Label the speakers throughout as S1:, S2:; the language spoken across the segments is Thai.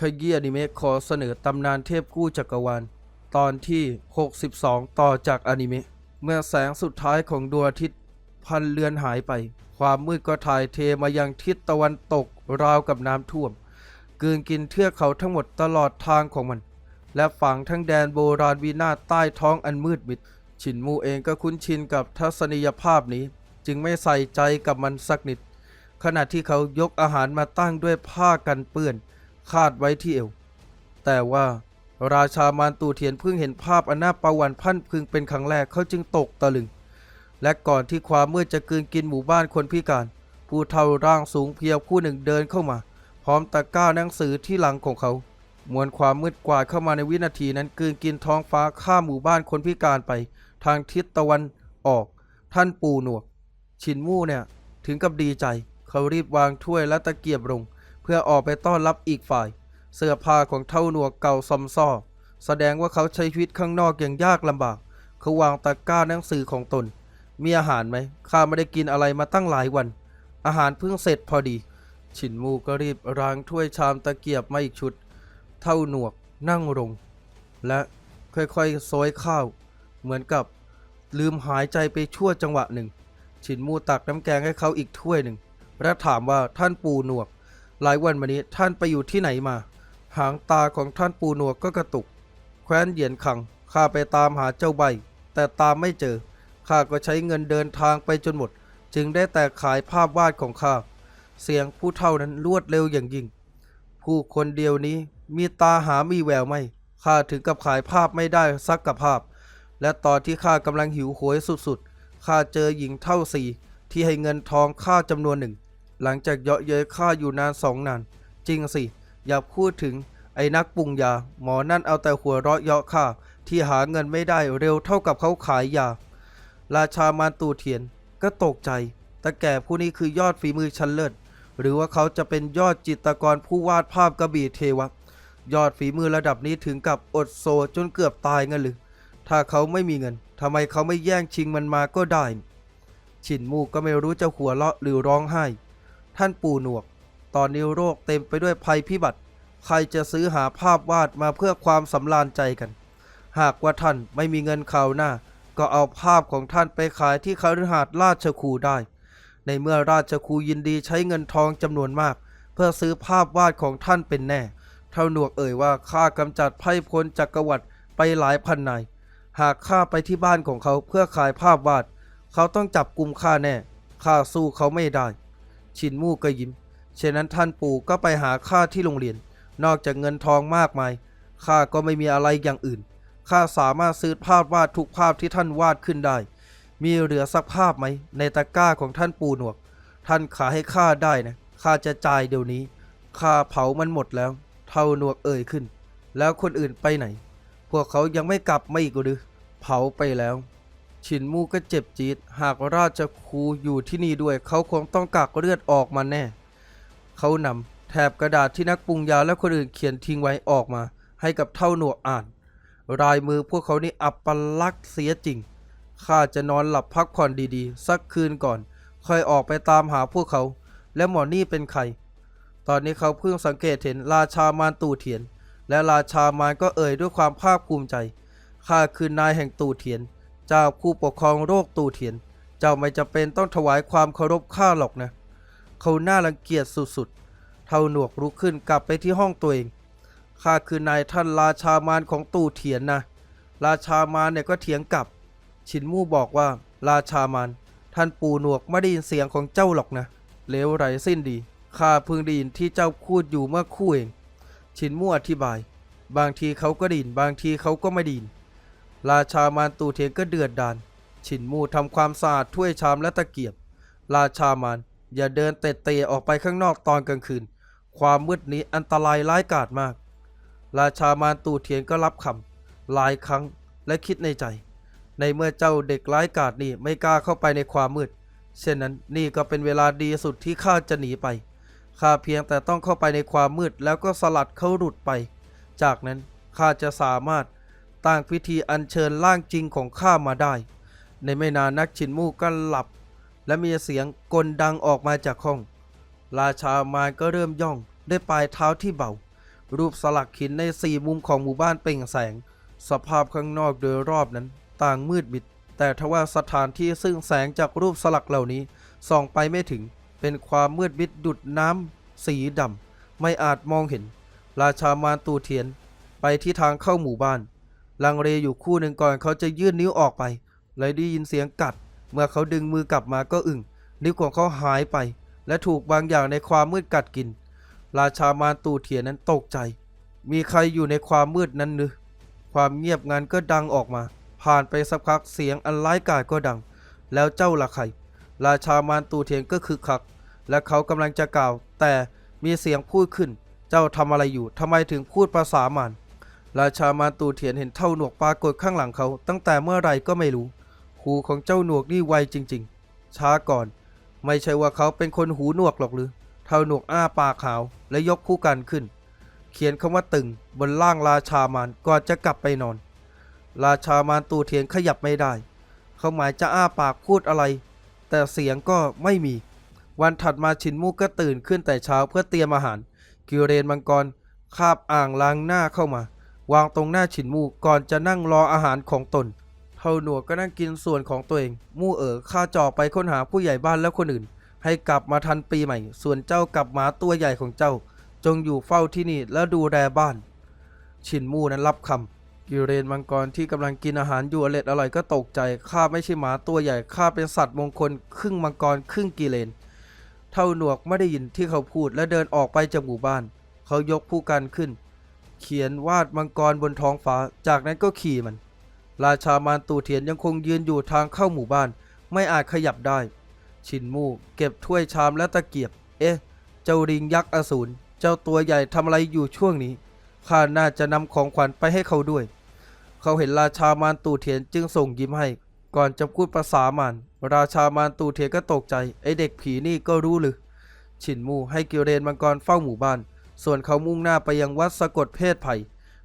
S1: ขยี้อนิเมะขอเสนอตำนานเทพกู้จักรวาล ตอนที่ 62 ต่อจากอนิเมะ เมื่อแสงสุดท้ายของดวงอาทิตย์พันเลือนหายไป ความมืดก็ถ่ายเทมายังทิศตะวันตกราวกับน้ำท่วมกืนกินเทือกเขาทั้งหมดตลอดทางของมัน และฝังทั้งแดนโบราณวินาใต้ท้องอันมืดมิด ชินมูเองก็คุ้นชินกับทัศนียภาพนี้ จึงไม่ใส่ใจกับมันสักนิด ขณะที่เขายกอาหารมาตั้งด้วยผ้ากันเปื้อน คาดไว้ที่เอว แต่ว่าราชามารตูเทียนเพิ่งเห็นภาพอันน่าประวันพันพึงเป็นครั้งแรกเขาจึงตกตะลึง และก่อนที่ความมืดจะกลืนกินหมู่บ้านคนพิการ ผู้เฒ่าร่างสูงเพียวผู้หนึ่งเดินเข้ามา พร้อมตะกร้าหนังสือที่หลังของเขา มวลความมืดกวาดเข้ามาในวินาทีนั้นกลืนกินท้องฟ้าข้ามหมู่บ้านคนพิการไป ทางทิศตะวันออก ท่านปู่หนวก ชินมู่เนี่ยถึงกับดีใจ เขารีบวางถ้วยและตะเกียบลง เพื่อออกไปต้อนรับอีกฝ่าย เสื้อผ้าของเท่าหนวกเก่าซอมซ่อแสดงว่าเขาใช้ชีวิตข้างนอกอย่างยากลำบากเขาวางตะกร้าหนังสือของตน มีอาหารไหมข้าไม่ได้กินอะไรมาตั้งหลายวัน อาหารเพิ่งเสร็จพอดี ฉินมูก็รีบล้างถ้วยชามตะเกียบมาอีกชุด เท่าหนวกนั่งลงและค่อยๆโซยข้าว เหมือนกับลืมหายใจไปชั่วจังหวะหนึ่ง ฉินมูตักน้ำแกงให้เขาอีกถ้วยหนึ่ง และถามว่าท่านปูหนวก หลายวันมานี้ท่านไปอยู่ที่ไหนมา หางตาของท่านปูหนวกก็กระตุก แคว้นเหยียนขังข้าไปตามหาเจ้าใบ แต่ตามไม่เจอข้าก็ใช้เงินเดินทางไปจนหมด จึงได้แต่ขายภาพวาดของข้าเสียงผู้เท่านั้นรวดเร็วอย่างยิ่ง ผู้คนเดียวนี้มีตาหามีแววไหมข้าถึงกับขายภาพไม่ได้สักกับภาพ และตอนที่ข้ากำลังหิวโหยสุดๆข้าเจอหญิงเท่าสีที่ให้เงินทองข้าจำนวนหนึ่ง หลังจากเยาะเย้ยข้าอยู่นานสองนาน จริงสิ อย่าพูดถึงไอ้นักปรุงยา หมอนั่นเอาแต่หัวเราะเยาะข้าที่หาเงินไม่ได้เร็วเท่ากับเขาขายยา ราชามารตูเทียนก็ตกใจ แต่แก่ผู้นี้คือยอดฝีมือชั้นเลิศ หรือว่าเขาจะเป็นยอดจิตรกรผู้วาดภาพกระบี่เทวะ ยอดฝีมือระดับนี้ถึงกับอดโซจนเกือบตายเงั้นหรือ ถ้าเขาไม่มีเงินทำไมเขาไม่แย่งชิงมันมาก็ได้ฉินมูก็ไม่รู้จะหัวเราะหรือร้องไห้ ท่านปู่หนวก ตอนนี้โรคเต็มไปด้วยภัยพิบัติ ใครจะซื้อหาภาพวาดมาเพื่อความสำราญใจกัน หากว่าท่านไม่มีเงินข่าวหน้า ก็เอาภาพของท่านไปขายที่คฤหาสน์ราชคูได้ ในเมื่อราชคูยินดีใช้เงินทองจำนวนมาก เพื่อซื้อภาพวาดของท่านเป็นแน่ เท่าหนวกเอ่ยว่าข้ากำจัดไพ่พลจักรวรรดิไปหลายพันนาย หากข้าไปที่บ้านของเขาเพื่อขายภาพวาด เขาต้องจับกลุ่มข้าแน่ ข้าสู้เขาไม่ได้ ชินมู่ก็ยิ้มเช่นนั้นท่านปู่ก็ไปหาข้าที่โรงเรียน นอกจากเงินทองมากมายข้าก็ไม่มีอะไรอย่างอื่นข้าสามารถซื้อภาพวาดทุกภาพที่ท่านวาดขึ้นได้ มีเหลือสักภาพไหม ในตะกร้าของท่านปู่หนวก ท่านขายให้ข้าได้นะข้าจะจ่ายเดี๋ยวนี้ข้าเผามันหมดแล้ว เท่าหนวกเอ่ยขึ้น แล้วคนอื่นไปไหน พวกเขายังไม่กลับมาอีกหรือเผาไปแล้ว ฉินมูก็เจ็บจีดหากราชครูอยู่ที่นี่ด้วย เขาคงต้องกักเลือดออกมาแน่ เขานำแถบกระดาษที่นักปรุงยาและคนอื่นเขียนทิ้งไว้ออกมา ให้กับเท่าหนวกอ่าน รายมือพวกเขานี่อับปลักษณ์เสียจริง ข้าจะนอนหลับพักผ่อนดีๆ สักคืนก่อน ค่อยออกไปตามหาพวกเขา และหมอนี่เป็นใคร ตอนนี้เขาเพิ่งสังเกตเห็นราชามารตู่เถียน และราชามารก็เอ่ยด้วยความภาคภูมิใจ ข้าคือนายแห่งตู่เถียน เจ้าผู้ปกครองโรคตู่เถียน เจ้าไม่จำเป็นต้องถวายความเคารพข้าหรอกนะ เขาหน้ารังเกียจสุดๆ เท่าหนวกลุกขึ้นกลับไปที่ห้องตัวเอง ข้าคือนายท่านราชามารของตู่เถียนนะ ราชามารเนี่ยก็เถียงกลับ ชินมู่บอกว่า ราชามารท่านปู่หนวกไม่ได้ยินเสียงของเจ้าหรอกนะ เลวไหลสิ้นดี ข้าเพิ่งได้ยินที่เจ้าพูดอยู่เมื่อคู่เอง ชินมู่อธิบาย บางทีเขาก็ไดยิน บางทีเขาก็ไม่ไดยิน ราชามารตูเถียนก็เดือดดาลฉินมู่ทำความสะอาดถ้วยชามและตะเกียบ ราชามารอย่าเดินเตะเตะออกไปข้างนอกตอนกลางคืน ความมืดนี้อันตรายร้ายกาจมาก ราชามารตูเถียนก็รับคำหลายครั้งและคิดในใจ ในเมื่อเจ้าเด็กร้ายกาจนี่ไม่กล้าเข้าไปในความมืด เช่นนั้นนี่ก็เป็นเวลาดีสุดที่ข้าจะหนีไปข้าเพียงแต่ต้องเข้าไปในความมืดแล้วก็สลัดเขาหลุดไป จากนั้นข้าจะสามารถ ตั้งพิธีอัญเชิญร่างจริงของข้ามาได้ ในไม่นานนักชินมู่ก็หลับ และมีเสียงกลดังออกมาจากห้อง ราชามารก็เริ่มย่องด้วยปลายเท้าที่เบา รูปสลักหินในสี่มุมของหมู่บ้านเปล่งแสง สภาพข้างนอกโดยรอบนั้น ต่างมืดมิด แต่ทว่าสถานที่ซึ่งแสงจากรูปสลักเหล่านี้ส่องไปไม่ถึง เป็นความมืดมิดดุดน้ำสีดำไม่อาจมองเห็น ราชามารตูเทียนไปที่ทางเข้าหมู่บ้าน ลังเลอยู่คู่หนึ่งก่อนเขาจะยื่นนิ้วออกไปเลยได้ยินเสียงกัด เมื่อเขาดึงมือกลับมาก็อึ้งนิ้วของเขาหายไป และถูกบางอย่างในความมืดกัดกิน ราชามารตูเทียนนั้นตกใจ มีใครอยู่ในความมืดนั้นหรือความเงียบงันก็ดังออกมา ผ่านไปสักพักเสียงอันร้ายกาจก็ดัง แล้วเจ้าละใครราชามารตูเทียนก็คือคัก และเขากำลังจะกล่าว แต่มีเสียงพูดขึ้น เจ้าทำอะไรอยู่ทำไมถึงพูดภาษามาร ราชามารตูเทียนเห็นเท่าหนวกปรากฏข้างหลังเขา ตั้งแต่เมื่อไรก็ไม่รู้หูของเจ้าหนวกนี่ไวจริง ๆ ช้าก่อน ไม่ใช่ว่าเขาเป็นคนหูหนวกหรอกหรือ เท่าหนวกอ้าปากขาวและยกคู่กันขึ้น เขียนคำว่าตึงบนล่างราชามารก่อนจะกลับไปนอน ราชามาตูเทียนขยับไม่ได้ เขาหมายจะอ้าปากพูดอะไร แต่เสียงก็ไม่มี วันถัดมาชินมูกก็ตื่นขึ้นแต่เช้าเพื่อเตรียมอาหาร กิวเรนมังกรคาบอ่างล้างหน้าเข้ามา วางตรงหน้าฉินมูก่อนจะนั่งรออาหารของตนเท่าหนวกก็นั่งกินส่วนของตัวเอง มู่เอ๋อข้าจอไปค้นหาผู้ใหญ่บ้านและคนอื่น ให้กลับมาทันปีใหม่ ส่วนเจ้ากับหมาตัวใหญ่ของเจ้า จงอยู่เฝ้าที่นี่และดูแลบ้าน ฉินมู่นั้นรับคำกิเรนมังกรที่กำลังกินอาหารอยู่อร่อยอร่อยก็ตกใจข้าไม่ใช่หมาตัวใหญ่ข้าเป็นสัตว์มงคลครึ่งมังกรครึ่งกิเลนเท่าหนวกไม่ได้ยินที่เขาพูดและเดินออกไปจากหมู่บ้าน เขายกผู้กันขึ้น เขียนวาดมังกรบนท้องฟ้า จากนั้นก็ขี่มัน ราชามารตูเทียนยังคงยืนอยู่ทางเข้าหมู่บ้าน ไม่อาจขยับได้ ชินมู่เก็บถ้วยชามและตะเกียบ เอ๊ะ เจ้าริงยักษ์อสูร เจ้าตัวใหญ่ทำอะไรอยู่ช่วงนี้ ข้าน่าจะนำของขวัญไปให้เขาด้วย เขาเห็นราชามารตูเทียนจึงส่งยิ้มให้ ก่อนจะพูดภาษามารราชามารตูเทียนก็ตกใจ ไอเด็กผีนี่ก็รู้หรือฉินมู่ให้กิวเรนมังกรเฝ้าหมู่บ้าน ส่วนเขามุ่งหน้าไปยังวัดสะกดเพศไผ่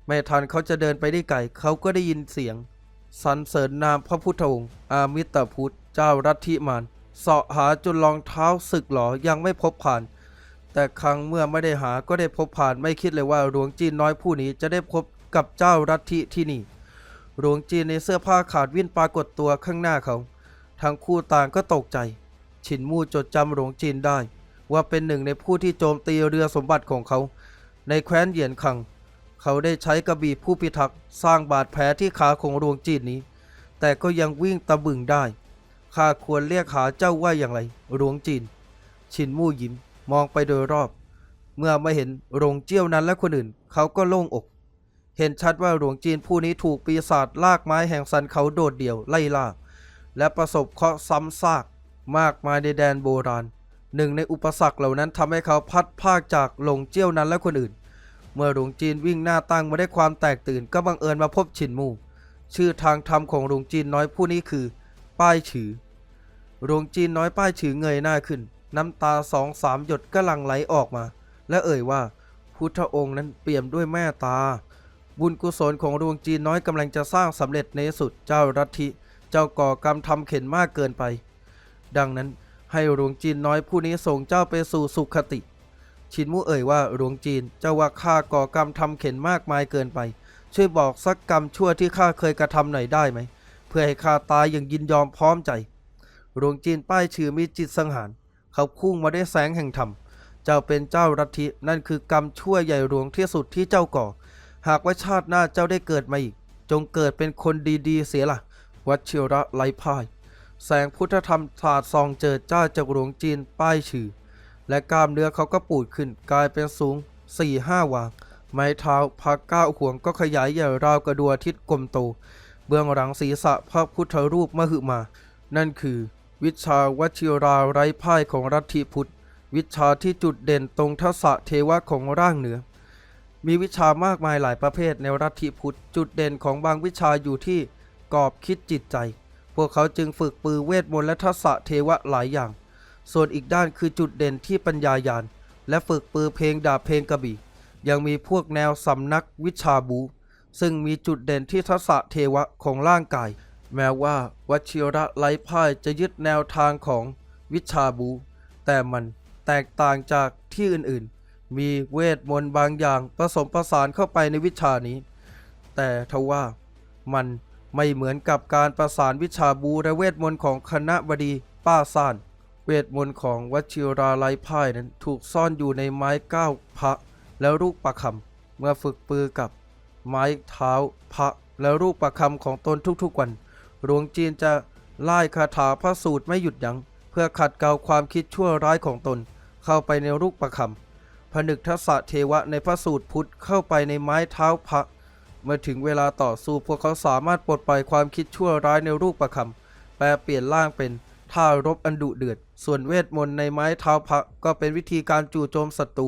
S1: ไม่ทันเขาจะเดินไปได้ไกลเขาก็ได้ยินเสียงสรรเสริญนามพระพุทธองค์ อามิตรพุทธ เจ้ารัตทิมานเสาะหาจนรองเท้าศึกหลอยังไม่พบผ่าน แต่ครั้งเมื่อไม่ได้หาก็ได้พบผ่านไม่คิดเลยว่าหลวงจีนน้อยผู้นี้จะได้พบกับเจ้ารัตทิที่นี่หลวงจีนในเสื้อผ้าขาดวิ่นปรากฏตัวข้างหน้าเขา ทั้งคู่ต่างก็ตกใจฉินมู่จดจำหลวงจีนได้ ว่าเป็นหนึ่งในผู้ที่โจมตีเรือสมบัติของเขา ในแคว้นเหยียนคัง เขาได้ใช้กระบี่ผู้พิทักษ์สร้างบาดแผลที่ขาของหลวงจีนนี้ แต่ก็ยังวิ่งตะบึงได้ข้าควรเรียกหาเจ้าว่าอย่างไรหลวงจีน ชินมู่ยิ้มมองไปโดยรอบ เมื่อไม่เห็นหลวงเจี้ยวนั้นและคนอื่น เขาก็โล่งอก เห็นชัดว่าหลวงจีนผู้นี้ถูกปีศาจลากไม้แห่งสันเขาโดดเดี่ยวไล่ล่าและประสบเคราะห์ซ้ำซากมากมายในแดนโบราณ หนึ่งในอุปสรรคเหล่านั้นทำให้เขาพัดภาคจากหลงเจี้ยวนั้นและคนอื่น เมื่อหลวงจีนวิ่งหน้าตั้งมาได้ความแตกตื่นก็บังเอิญมาพบฉินมู่ ชื่อทางธรรมของหลวงจีนน้อยผู้นี้คือ ป้ายฉือหลวงจีนน้อยป้ายฉือเงยหน้าขึ้น น้ำตาสองสามหยดก็หลั่งไหลออกมา และเอ่ยว่า พุทธองค์นั้นเปี่ยมด้วยแม่ตา บุญกุศลของหลวงจีนน้อยกำลังจะสร้างสำเร็จในสุดเจ้ารัติเจ้าก่อกรรมทำเข็นมากเกินไป ดังนั้น ให้หลวงจีนน้อยผู้นี้ส่งเจ้าไปสู่สุขติ ชินมู่เอ่ยว่าหลวงจีนเจ้าว่าข้าก่อกรรมทำเข็นมากมายเกินไป ช่วยบอกสักกรรมชั่วที่ข้าเคยกระทำหน่อยได้ไหม เพื่อให้ข้าตายอย่างยินยอมพร้อมใจหลวงจีนป้ายชื่อมีจิตสังหาร เขาพุ่งมาได้วยแสงแห่งธรรม เจ้าเป็นเจ้ารัตินั่นคือกรรมชั่วใหญ่หลวงที่สุดที่เจ้าก่อ หากว่าชาติหน้าเจ้าได้เกิดมาอีก จงเกิดเป็นคนดีๆเสียละ่ะ วัชิระไลพ่าย แสงพุทธธรรมสาดส่องเจิดจ้าจากหลวงจีนป้ายชื่อ และกล้ามเนื้อเขาก็ปูดขึ้นกลายเป็นสูงสี่ห้าวาไม้เท้าพักก้าวห่วงก็ขยายใหญ่ราวกระดัวทิตย์กลมโต เบื้องหลังศีรษะพระพุทธรูปมหึมา นั่นคือ วิชาวชิราไร้พ่ายของรัติพุทธ วิชาที่จุดเด่นตรงทักษะเทวะของร่างเหนือ มีวิชามากมายหลายประเภทในรัฐิพุทธ จุดเด่นของบางวิชาอยู่ที่กรอบคิดจิตใจ พวกเขาจึงฝึกปือเวทมนต์และทักษะเทวะหลายอย่าง ส่วนอีกด้านคือจุดเด่นที่ปัญญายาณและฝึกปือเพลงดาบเพลงกระบี่ ยังมีพวกแนวสำนักวิชาบู ซึ่งมีจุดเด่นที่ทักษะเทวะของร่างกาย แม้ว่าวชิระไรพ่ายจะยึดแนวทางของวิชาบู แต่มันแตกต่างจากที่อื่นๆ มีเวทมนต์บางอย่างผสมผสานเข้าไปในวิชานี้ แต่ทว่ามัน ไม่เหมือนกับการประสานวิชาบูและเวทมนต์ของคณะบดีป้าซ่านเวทมนต์ของวชิราไลพ่ายนั้นถูกซ่อนอยู่ในไม้ก้าวพระแล้วลูกประคำเมื่อฝึกปือกับ ไม้เท้าพระแล้วลูกประคำของตนทุกๆวัน หลวงจีนจะไล่คาถาพระสูตรไม่หยุดยัง้งเพื่อขัดเกลาความคิดชั่วร้ายของตน เข้าไปในลูกประคำผนึกทัศเทวะในพระสูตรพุทธเข้าไปในไม้เท้าพระ เมื่อถึงเวลาต่อสู้พวกเขาสามารถปลดปล่อยความคิดชั่วร้ายในรูปประคำแปลเปลี่ยนร่างเป็นท่ารบอันดุเดือด ส่วนเวทมนต์ในไม้เท้าพระก็เป็นวิธีการจู่โจมศัตรู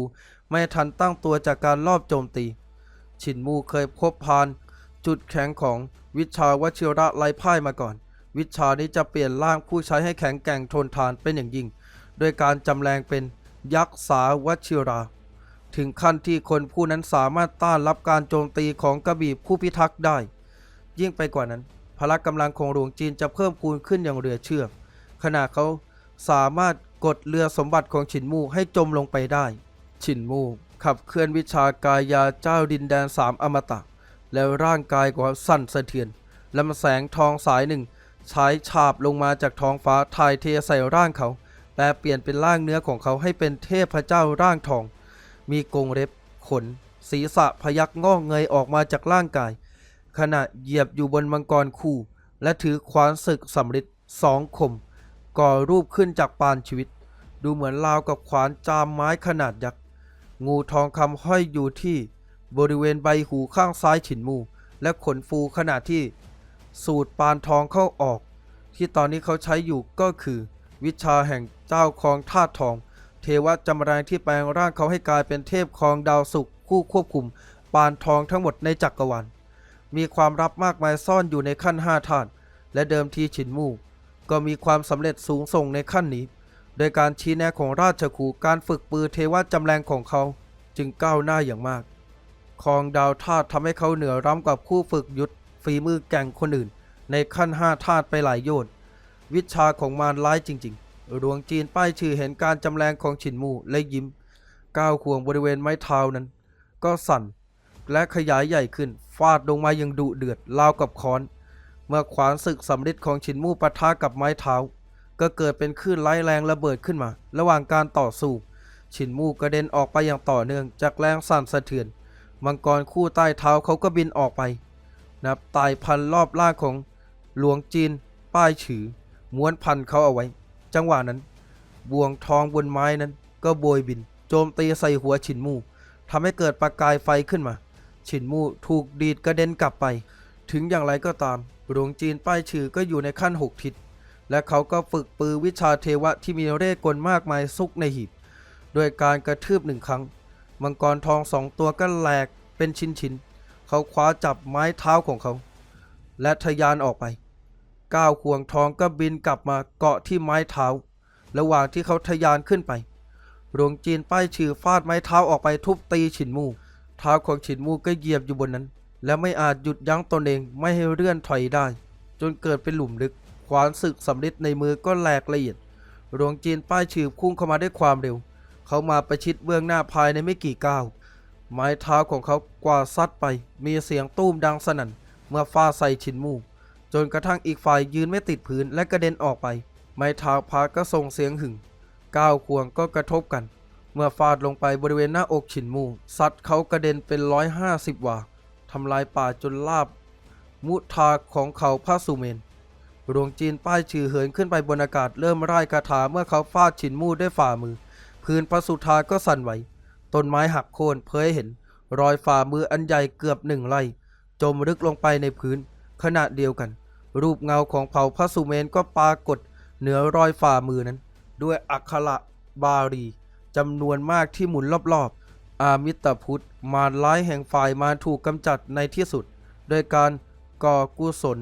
S1: ไม่ทันตั้งตัวจากการลอบโจมตีฉินมูเคยพบพาน จุดแข็งของวิชาวชิระไลพ่ายมาก่อน วิชานี้จะเปลี่ยนร่างผู้ใช้ให้แข็งแกร่งทนทานเป็นอย่างยิ่ง โดยการจำแรงเป็นยักษ์สาวชิรา ถึงขั้นที่คนผู้นั้นสามารถต้านรับการโจมตีของกระบี่ผู้พิทักษ์ได้ ยิ่งไปกว่านั้น พละกำลังของหลวงจีนจะเพิ่มพูนขึ้นอย่างเหลือเชื่อ ขณะเขาสามารถกดเรือสมบัติของฉินมู่ให้จมลงไปได้ ฉินมู่ขับเคลื่อนวิชากายาเจ้าดินแดนสามอมตะ แล้วร่างกายของเขาสั่นสะเทือนลำแสงทองสายหนึ่งฉายฉาบลงมาจากท้องฟ้าถ่ายเทใส่ร่างเขาแปลเปลี่ยนเป็นร่างเนื้อของเขาให้เป็นเทพเจ้าร่างทอง มีกรงเล็บขน ศีรษะพยักงอกเงยออกมาจากร่างกาย ขณะเหยียบอยู่บนมังกรคู่ และถือขวานศึกสำริดสองคม ก่อรูปขึ้นจากปานชีวิต ดูเหมือนราวกับขวานจามไม้ขนาดยักษ์งูทองคำห้อยอยู่ที่บริเวณใบหูข้างซ้ายฉินมู และขนฟูขณะที่ สูตรปานทองเข้าออก ที่ตอนนี้เขาใช้อยู่ก็คือ วิชาแห่งเจ้าครองธาตุทอง เทวะจำแรงที่แปลงร่างเขาให้กลายเป็นเทพครองดาวศุกร์ผู้ควบคุม ปานทองทั้งหมดในจักรวาลมีความลับมากมายซ่อนอยู่ในขั้นห้าธาตุและเดิมทีฉินมู่ก็มีความสำเร็จสูงส่งในขั้นนี้ โดยการชี้แนะของราชครูการฝึกปือเทวะจำแรงของเขา จึงก้าวหน้าอย่างมากครองดาวธาตุทำให้เขาเหนือร้ำกับคู่ฝึกยุทธฝีมือแก่งคนอื่น ในขั้นห้าธาตุไปหลายโยน์วิชาของมารร้ายจริง ๆ หลวงจีนป้ายชื่อเห็นการจำแรงของฉินมู่และยิ้ม ก้าวควงบริเวณไม้เท้านั้น ก็สั่นและขยายใหญ่ขึ้น ฟาดลงมาย่างดุเดือดราวกับค้อน เมื่อขวานศึกสำริดของฉินมู่ปะทะกับไม้เท้า ก็เกิดเป็นคลื่นไร้แรงระเบิดขึ้นมา ระหว่างการต่อสู้ ฉินมู่กระเด็นออกไปอย่างต่อเนื่องจากแรงสั่นสะเทือน มังกรคู่ใต้เท้าเขาก็บินออกไป นับตายพันรอบล่างของหลวงจีน ป้ายฉือม้วนพันเขาเอาไว้ จังหวะนั้น บ่วงทองบนไม้นั้น ก็โบยบิน โจมตีใส่หัวฉินมู่ทำให้เกิดประกายไฟขึ้นมา ฉินมู่ถูกดีดกระเด็นกลับไป ถึงอย่างไรก็ตามหลวงจีนป้ายฉือก็อยู่ในขั้นหกทิศ และเขาก็ฝึกปือวิชาเทวะที่มีเร่กลมากมายซุกในหีบโดยการกระทืบหนึ่งครั้ง มังกรทองสองตัวก็แหลกเป็นชิ้นๆเขาคว้าจับไม้เท้าของเขา และทะยานออกไป ก้าวควงทองก็บินกลับมาเกาะที่ไม้เท้า ระหว่างที่เขาทะยานขึ้นไปหลวงจีนป้ายชื่อฟาดไม้เท้าออกไปทุบตีฉินมูเท้าของฉินมูก็เหยียบอยู่บนนั้น และไม่อาจหยุดยั้งตนเองไม่ให้เลื่อนถอยได้ จนเกิดเป็นหลุมลึก ขวานศึกสำริดในมือก็แหลกละเอียดหลวงจีนป้ายชื่อพุ่งเข้ามาด้วยความเร็ว เขามาประชิดเบื้องหน้าภายในไม่กี่ก้าวไม้เท้าของเขากว่าซัดไป มีเสียงตุ้มดังสนั่นเมื่อฟาใส่ฉินมู จนกระทั่งอีกฝ่ายยืนไม่ติดพื้นและกระเด็นออกไป ไม้เท้าพาก็ส่งเสียงหึ่งก้าวควงก็กระทบกัน เมื่อฟาดลงไปบริเวณหน้าอกฉินมูซัดเขากระเด็นเป็นร้อยห้าสิบวาทำลายป่าจนลาบ มุทาของเขาพระสุเมนหลวงจีนป้ายชื่อเหินขึ้นไปบนอากาศเริ่มร่ายคาถาเมื่อเขาฟาดฉินมูด้วยฝ่ามือ พื้นพระสุธาก็สั่นไหวต้นไม้หักโค่นเผยให้เห็น รอยฝ่ามืออันใหญ่เกือบหนึ่งไร่จมลึกลงไปในพื้นขณะเดียวกัน รูปเงาของเผ่าพระสุเมนก็ปรากฏเหนือรอยฝ่ามือนั้น ด้วยอักขระบาลีจำนวนมากที่หมุนรอบๆ อามิตรพุทธมารร้ายแห่งฝ่ายมาถูกกำจัดในที่สุด โดยการก่อกุศล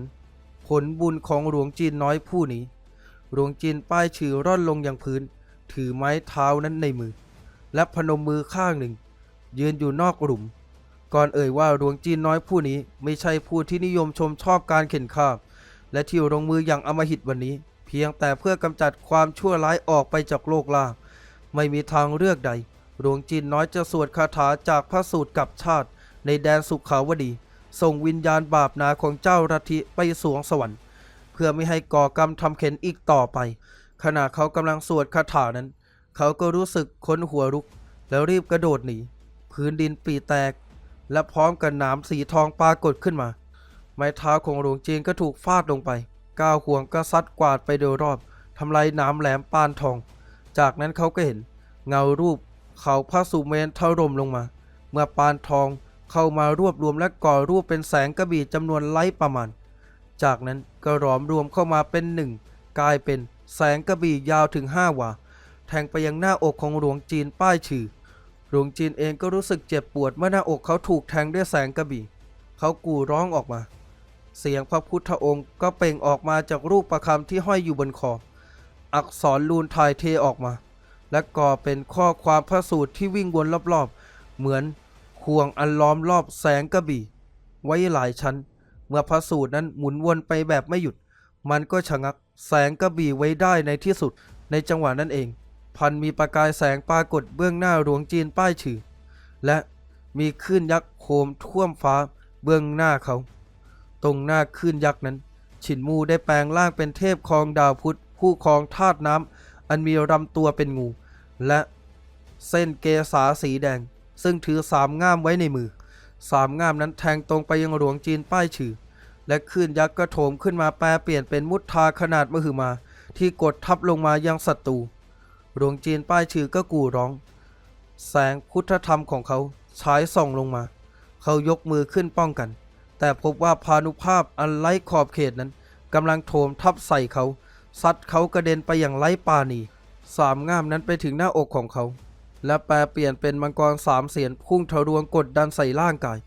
S1: ผลบุญของหลวงจีนน้อยผู้นี้ หลวงจีนป้ายชื่อร่อนลงอยังพื้น ถือไม้เท้านั้นในมือ และพนมมือข้างหนึ่ง ยืนอยู่นอกหลุม ก่อนเอ่ยว่าหลวงจีนน้อยผู้นี้ไม่ใช่ผู้ที่นิยมชมชอบการเข็นฆ่า และที่ลงมืออย่างอำมหิตวันนี้ เพียงแต่เพื่อกำจัดความชั่วร้ายออกไปจากโลกล่าง ไม่มีทางเลือกใดหลวงจีนน้อยจะสวดคาถาจากพระสูตรกับชาติ ในแดนสุขาวดี ส่งวิญญาณบาปนาของเจ้ารัทิไปสวงสวรรค์ เพื่อไม่ให้ก่อกรรมทำเข็นอีกต่อไป ขณะเขากำลังสวดคาถานั้น เขาก็รู้สึกขนหัวลุก แล้วรีบกระโดดหนีพื้นดินปีแตก และพร้อมกับหนามสีทองปรากฏขึ้นมา ไม้เท้าของหลวงจีนก็ถูกฟาดลงไป ก้าวห่วงก็ซัดกวาดไปโดยรอบทำลายหนามแหลมปานทอง จากนั้นเขาก็เห็น เงารูปเขาพระสุเมนถล่มลงมา เมื่อปานทองเข้ามารวบรวมและก่อรูปเป็นแสงกระบี่จำนวนไล้ประมาณ จากนั้นก็หลอมรวมเข้ามาเป็นหนึ่งกลายเป็นแสงกระบี่ยาวถึงห้าวาแทงไปยังหน้าอกของหลวงจีนป้ายชื่อหลวงจีนเองก็รู้สึกเจ็บปวดเมื่อหน้าอกเขาถูกแทงด้วยแสงกระบี่ เขากู่ร้องออกมา เสียงพระพุทธองค์ก็เปล่งออกมาจากรูปประคำที่ห้อยอยู่บนคอ อักษรลูนถ่ายเทออกมา และก่อเป็นข้อความพระสูตรที่วิ่งวนรอบๆ เหมือนห่วงอันล้อมรอบแสงกระบี่ ไว้หลายชั้น เมื่อพระสูตรนั้นหมุนวนไปแบบไม่หยุด มันก็ชะงักแสงกระบี่ไว้ได้ในที่สุด ในจังหวะนั้นเอง พันมีประกายแสงปรากฏเบื้องหน้าหลวงจีนป้ายชื่อและมีคลื่นยักษ์โคมท่วมฟ้าเบื้องหน้าเขา ตรงหน้าคลื่นยักษ์นั้นฉินมูได้แปลงร่างเป็นเทพครองดาวพุธผู้ครองธาตุน้ำอันมีลำตัวเป็นงู และเส้นเกษาสีแดง ซึ่งถือสามง่ามไว้ในมือ สามง่ามนั้นแทงตรงไปยังหลวงจีนป้ายชื่อ และคลื่นยักษ์ก็โถมขึ้นมาแปลเปลี่ยนเป็นมุทาขนาดมหึมา ที่กดทับลงมายังศัตรูหลวงจีนป้ายชื่อก็กู่ร้อง แสงพุทธธรรมของเขาฉายส่องลงมา เขายกมือขึ้นป้องกัน แต่พบว่าพานุภาพอันไร้ขอบเขตนั้นกำลังโถมทับใส่เขาซัดเขากระเด็นไปอย่างไร้ปาณีสามง่ามนั้นไปถึงหน้าอกของเขา และแปลเปลี่ยนเป็นมังกรสามเสียนพุ่งทะลวงกดดันใส่ร่างกาย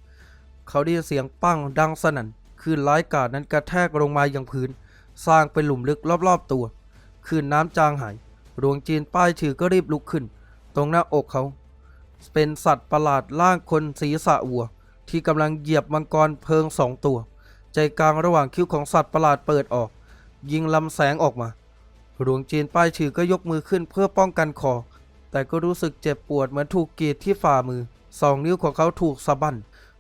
S1: เขาได้ยินเสียงปั้งดังสนั่นคืนร้ายกาจนั้นกระแทกลงมาอย่างพื้น สร้างเป็นหลุมลึกรอบๆตัว คืนน้ำจางหายหลวงจีนป้ายชื่อก็รีบลุกขึ้น ตรงหน้าอกเขา เป็นสัตว์ประหลาดร่างคนศีรษะวัว ที่กำลังเหยียบมังกรเพลิงสองตัว ใจกลางระหว่างคิ้วของสัตว์ประหลาดเปิดออก ยิงลำแสงออกมาหลวงจีนป้ายชื่อก็ยกมือขึ้นเพื่อป้องกันคอ แต่ก็รู้สึกเจ็บปวดเหมือนถูกกรีดที่ฝ่ามือ สองนิ้วของเขาถูกสะบั้น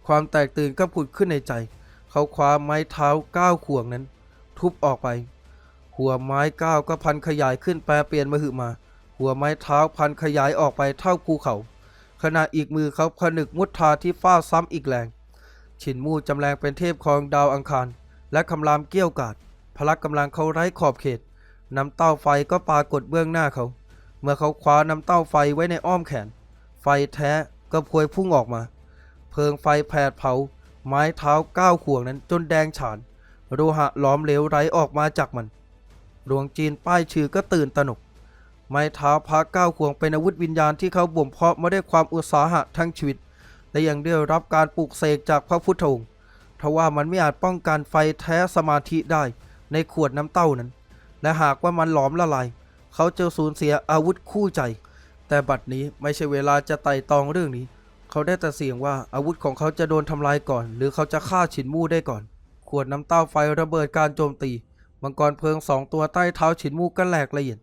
S1: ความแตกตื่นก็ผุดขึ้นในใจ เขาคว้าไม้เท้าก้าวข่วงนั้น ทุบออกไป หัวไม้ก้าวก็พันขยายขึ้นแปลเปลี่ยนมาหึมา หัวไม้เท้าพันขยายออกไปเท่าภูเขา ขณะอีกมือเขาผนึกมุทธาที่ฟาดซ้ำอีกแรงฉินมู่จำแรงเป็นเทพของดาวอังคาร และคำรามเกี้ยวกาดพละกำลังเขาไร้ขอบเขตน้ำเต้าไฟก็ปรากฏเบื้องหน้าเขา เมื่อเขาคว้าน้ำเต้าไฟไว้ในอ้อมแขน ไฟแท้ก็พวยพุ่งออกมา เพลิงไฟแผดเผา ไม้เท้าก้าวข่วงนั้นจนแดงฉาน โลหะหลอมเหลวไหลออกมาจากมัน หลวงจีนป้ายชื่อก็ตื่นตระหนก ไม้เท้าพระก้าวขวงเป็นอาวุธวิญญาณที่เขาบ่มเพาะมาด้วยความอุตสาหะทั้งชีวิต และยังได้รับการปลูกเสกจากพระพุทธองค์ทว่ามันไม่อาจป้องกันไฟแท้สมาธิได้ในขวดน้ำเต้านั้น และหากว่ามันหลอมละลาย เขาจะสูญเสียอาวุธคู่ใจ แต่บัดนี้ไม่ใช่เวลาจะไต่ตองเรื่องนี้ เขาได้แต่เสี่ยงว่าอาวุธของเขาจะโดนทำลายก่อน หรือเขาจะฆ่าฉินมู่ได้ก่อน ขวดน้ำเต้าไฟระเบิดการโจมตีมังกรเพลิงสองตัวใต้เท้าฉินมู่ก็แหลกละเอียด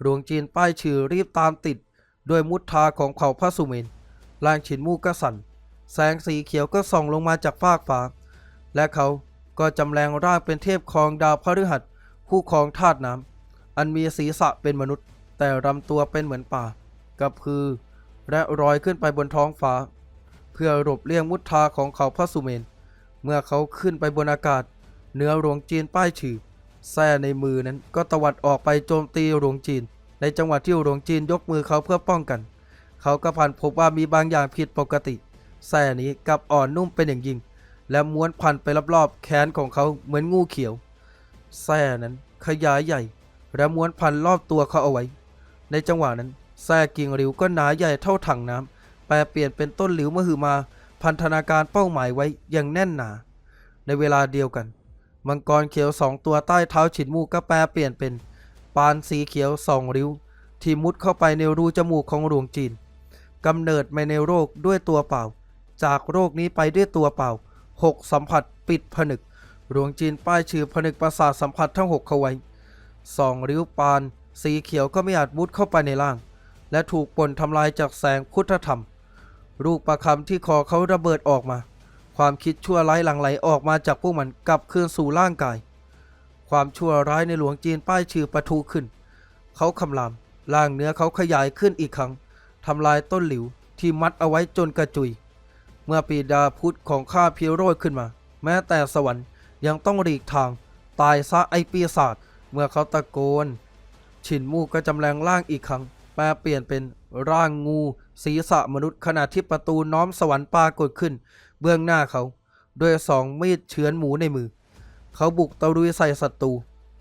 S1: หลวงจีนป้ายชื่อรีบตามติด ด้วยมุทธาของเขาพระสุเมนร่างฉินมู่ก็สั่น แสงสีเขียวก็ส่องลงมาจากฟากฟ้า และเขาก็จำแรงร่างเป็นเทพครองดาวพฤหัส ผู้ครองธาตุน้ำอันมีศีรษะเป็นมนุษย์ แต่ลำตัวเป็นเหมือนป่า กับพือ และรอยขึ้นไปบนท้องฟ้า เพื่อหลบเลี่ยงมุทธาของเขาพระสุเมน เมื่อเขาขึ้นไปบนอากาศเหนือหลวงจีนป้ายชื่อ แส้ในมือนั้นก็ตวัดออกไปโจมตีหลวงจีน ในจังหวะที่หลวงจีนยกมือเขาเพื่อป้องกัน เขาก็พันพบว่ามีบางอย่างผิดปกติแส้นี้กลับอ่อนนุ่มเป็นอย่างยิ่ง และม้วนพันไปรอบๆแขนของเขาเหมือนงูเขียวแส้นั้นขยายใหญ่ และม้วนพันรอบตัวเขาเอาไว้ ในจังหวะนั้นแส้กิ่งหลิวก็หนาใหญ่เท่าถังน้ำแปลเปลี่ยนเป็นต้นหลิวมหึมา พันธนาการเป้าหมายไว้อย่างแน่นหนา ในเวลาเดียวกัน มังกรเขียวสองตัวใต้เท้าฉินมูกก็แปลเปลี่ยนเป็น ปานสีเขียวสองริ้ว ที่มุดเข้าไปในรูจมูกของหลวงจีนกำเนิดมาในโรคด้วยตัวเปล่า จากโรคนี้ไปด้วยตัวเปล่าหกสัมผัสปิดผนึกหลวงจีนป้ายชื่อผนึกประสาทสัมผัสทั้งหกเข้าไว้สองริ้วปาน สีเขียวก็ไม่อาจมุดเข้าไปในร่าง และถูกปนทำลายจากแสงพุทธธรรม ลูกประคำที่คอเขาระเบิดออกมา ความคิดชั่วร้ายหลั่งไหลออกมาจากพวกมันกลับคืนสู่ร่างกาย ความชั่วร้ายในหลวงจีนป้ายชื่อประทูขึ้น เขาคำรามร่างเนื้อเขาขยายขึ้นอีกครั้งทำลายต้นหลิวที่มัดเอาไว้จนกระจุย เมื่อปีดาพุทธของข้าพียวโรยขึ้นมา แม้แต่สวรรค์ยังต้องหลีกทาง ตายซะไอปีศาจเมื่อเขาตะโกน ฉินมูก็จำแรงร่างอีกครั้งแปลเปลี่ยนเป็นร่างงู ศีรษะมนุษย์ขณะที่ประตูน้อมสวรรค์ปรากฏขึ้น เบื้องหน้าเขาด้วยสองมีดเฉือนหมูในมือ เขาบุกตะลุยใส่ศัตรู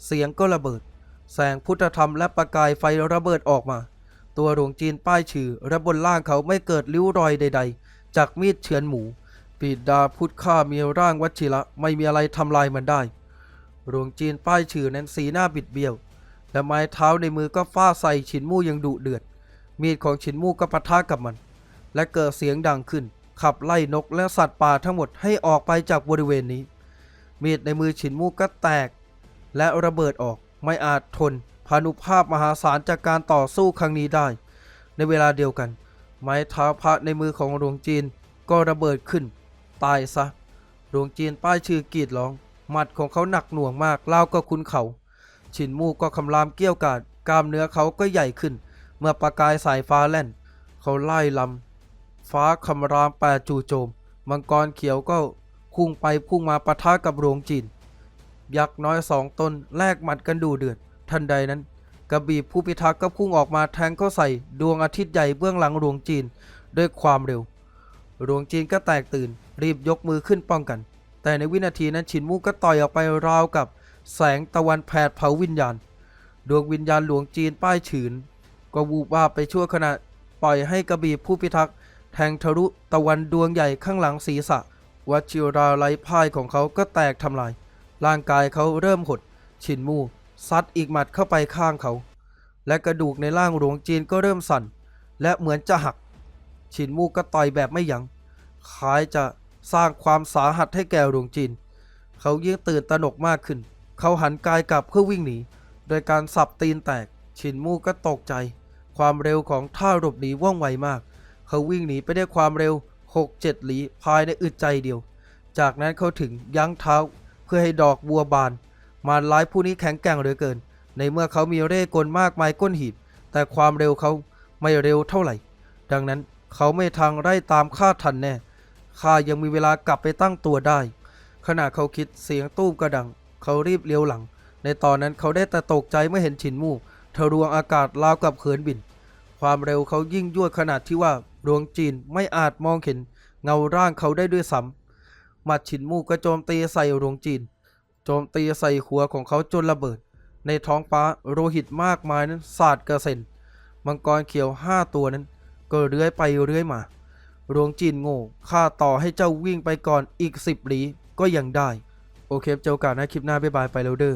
S1: เสียงก็ระเบิด แสงพุทธธรรมและประกายไฟระเบิดออกมา ตัวหลวงจีนป้ายชื่อและบนล่างเขาไม่เกิดริ้วรอยใด ๆ จากมีดเฉือนหมูปีดาพุทธข้ามีร่างวัชิระไม่มีอะไรทำลายมันได้หลวงจีนป้ายชื่อนั้นสีหน้าบิดเบี้ยวและไม้เท้าในมือก็ฟาดใส่ฉินมู่ยังดุเดือด มีดของฉินมู่ก็ปะทะกับมัน และเกิดเสียงดังขึ้น ขับไล่นกและสัตว์ป่าทั้งหมดให้ออกไปจากบริเวณนี้ มีดในมือฉินมู่ก็แตก และระเบิดออกไม่อาจทนพานุภาพมหาศาลจากการต่อสู้ครั้งนี้ได้ ในเวลาเดียวกัน ไม้เท้าพระในมือของหลวงจีนก็ระเบิดขึ้น ตายซะหลวงจีนป้ายชื่อกรีดร้อง หมัดของเขาหนักหน่วงมากเล่าก็คุ้นเขา ฉินมูก็คำรามเกี้ยวกาดกล้ามเนื้อเขาก็ใหญ่ขึ้น เมื่อประกายสายฟ้าแล่น เขาไล่ลำ ฟ้าคำรามแปดจู่โจม มังกรเขียวก็พุ่งไปพุ่งมาปะทะกับหลวงจีนยักษ์น้อยสองตนแลกหมัดกันดูเดือดทันใดนั้น กระบี่ผู้พิทักษ์ก็พุ่งออกมาแทงเข้าใส่ดวงอาทิตย์ใหญ่เบื้องหลังหลวงจีนด้วยความเร็วหลวงจีนก็แตกตื่น รีบยกมือขึ้นป้องกัน แต่ในวินาทีนั้นฉินมูก็ต่อยออกไปราวกับ แสงตะวันแผดเผาวิญญาณ ดวงวิญญาณหลวงจีนป้ายฉืน ก็วูบวาบไปชั่วขณะปล่อยให้กระบี่ผู้พิทักษ์ แทงทะลุตะวันดวงใหญ่ข้างหลังศีรษะวัชิราไลพ่ายของเขาก็แตกทำลาย ร่างกายเขาเริ่มหดฉินมูซัดอีกหมัดเข้าไปข้างเขา และกระดูกในร่างหลวงจีนก็เริ่มสั่น และเหมือนจะหักฉินมูก็ต่อยแบบไม่ยัง้งคล้ายจะสร้างความสาหัสให้แก่หลวงจีน เขายิ่งตื่นตระหนกมากขึ้น เขาหันกายกลับเพื่อวิ่งหนี โดยการสับตีนแตกฉินมู่ก็ตกใจ ความเร็วของท่าหลบหนีว่องไวมาก เขาวิ่งหนีไปได้วยความเร็ว 6-7 หลีภายในอึดใจเดียว จากนั้นเขาถึงยั้งเท้าเพื่อให้ดอกบัวบาน มารร้ายผู้นี้แข็งแกร่งเหลือเกิน ในเมื่อเขามีเร่กลมากมายก้นหีบแต่ความเร็วเขาไม่เร็วเท่าไหร่ ดังนั้นเขาไม่ทางไล่ตามข้าทันแน่ข้ายังมีเวลากลับไปตั้งตัวได้ ขณะเขาคิดเสียงตู้มกระดัง เขารีบเลี้ยวหลัง ในตอนนั้นเขาได้แต่ตกใจเมื่อเห็นฉินมู่ทะลวงอากาศราวกับเขินบิน ความเร็วเขายิ่งยวดขนาดที่ว่า ดวงจีนไม่อาจมองเห็นเงาร่างเขาได้ด้วยซ้ำหมัดฉินมู่ก็โจมตีใส่ดวงจีน โจมตีใส่หัวของเขาจนระเบิด ในท้องฟ้าโลหิตมากมายนั้นสาดกระเซ็น มังกรเขียวห้าตัวนั้น ก็เลื้อยไปเลื้อยมาหลวงจีนโง่ข้าต่อให้เจ้าวิ่งไปก่อนอีกสิบหลีก็ยังได้ โอเคเจอกันนะคลิปหน้าบ๊ายบายไปแล้วเด้อ